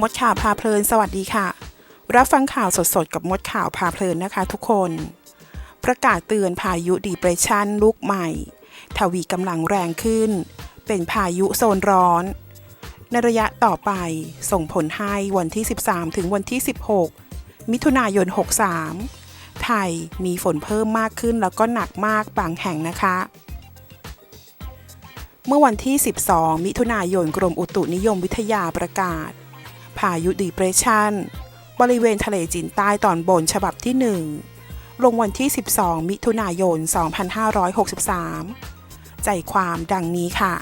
มดข่าวพาเพลิน สวัสดีค่ะ รับฟังข่าวสดๆ กับมดข่าวพาเพลินนะคะทุกคน ประกาศเตือนพายุดีเปรชันลูกใหม่ ทวีกำลังแรงขึ้น เป็นพายุโซนร้อน ในระยะต่อไปส่งผลให้วันที่ 13 ถึงวันที่ 16 มิถุนายน 63 ไทยมีฝนเพิ่มมากขึ้นแล้วก็หนักมากบางแห่งนะคะเมื่อวันที่ 12 มิถุนายน กรมอุตุนิยมวิทยาประกาศายุดีเปรสชันบริเวณทะเลจีนใต้ตอนบนฉบับที่ 1 ลงวันที่ 12 มิถุนายน 2563 ใจความดังนี้ค่ะ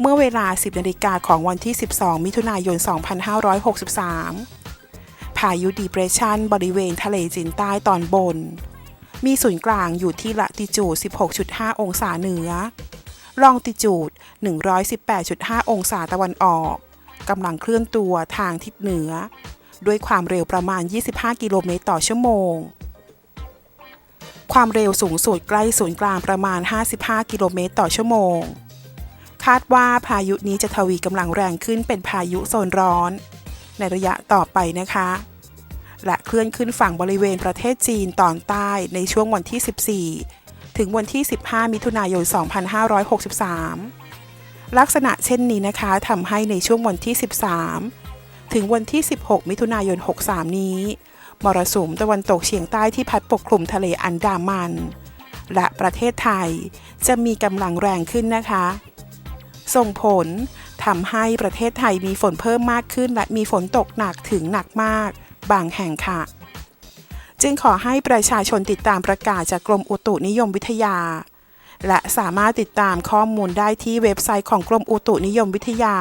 เมื่อเวลา 10นาฬิกาของวันที่ 12 มิถุนายน 2563 พายุดีเปรสชันบริเวณทะเลจีนใต้ตอนบน มีศูนย์กลางอยู่ที่ละติจูด 16.5 องศาเหนือลองติจูด 118.5 องศาตะวันออก กำลังเคลื่อนตัวทางทิศเหนือ ด้วยความเร็วประมาณ 25 กิโลเมตรต่อชั่วโมง ความเร็วสูงสุดใกล้ศูนย์กลางประมาณ 55 กิโลเมตรต่อชั่วโมง คาดว่าพายุนี้จะทวีกำลังแรงขึ้นเป็นพายุโซนร้อน ในระยะต่อไปนะคะ และเคลื่อนขึ้นฝั่งบริเวณประเทศจีนตอนใต้ในช่วงวันที่ 14 ถึงวันที่ 15 มิถุนายน 2563 ลักษณะเช่นนี้นะคะทำให้ในช่วงวันที่ 13 ถึงวันที่ 16 มิถุนายน 63 นี้ มรสุมตะวันตกเฉียงใต้ที่พัดปกคลุมทะเลอันดามัน และประเทศไทยจะมีกำลังแรงขึ้นนะคะ ส่งผลทำให้ประเทศไทยมีฝนเพิ่มมากขึ้น และมีฝนตกหนักถึงหนักมาก บางแห่งค่ะ จึงขอให้ประชาชนติดตามประกาศจากกรมอุตุนิยมวิทยา และสามารถติดตามข้อมูลได้ที่เว็บไซต์ของกรมอุตุนิยมวิทยา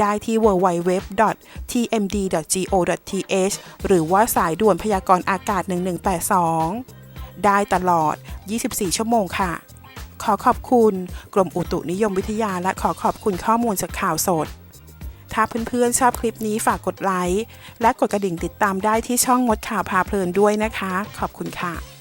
ได้ที่ www.tmd.go.th หรือว่าสายด่วนพยากรณ์อากาศ 1182 ได้ตลอด 24 ชั่วโมงค่ะ ขอขอบคุณ กรมอุตุนิยมวิทยา และขอขอบคุณข้อมูลจากข่าวสด ถ้าเพื่อนๆชอบคลิปนี้ฝากกดไลค์และกดกระดิ่งติดตามได้ที่ช่องมดข่าวพาเพลินด้วยนะคะ ขอบคุณค่ะ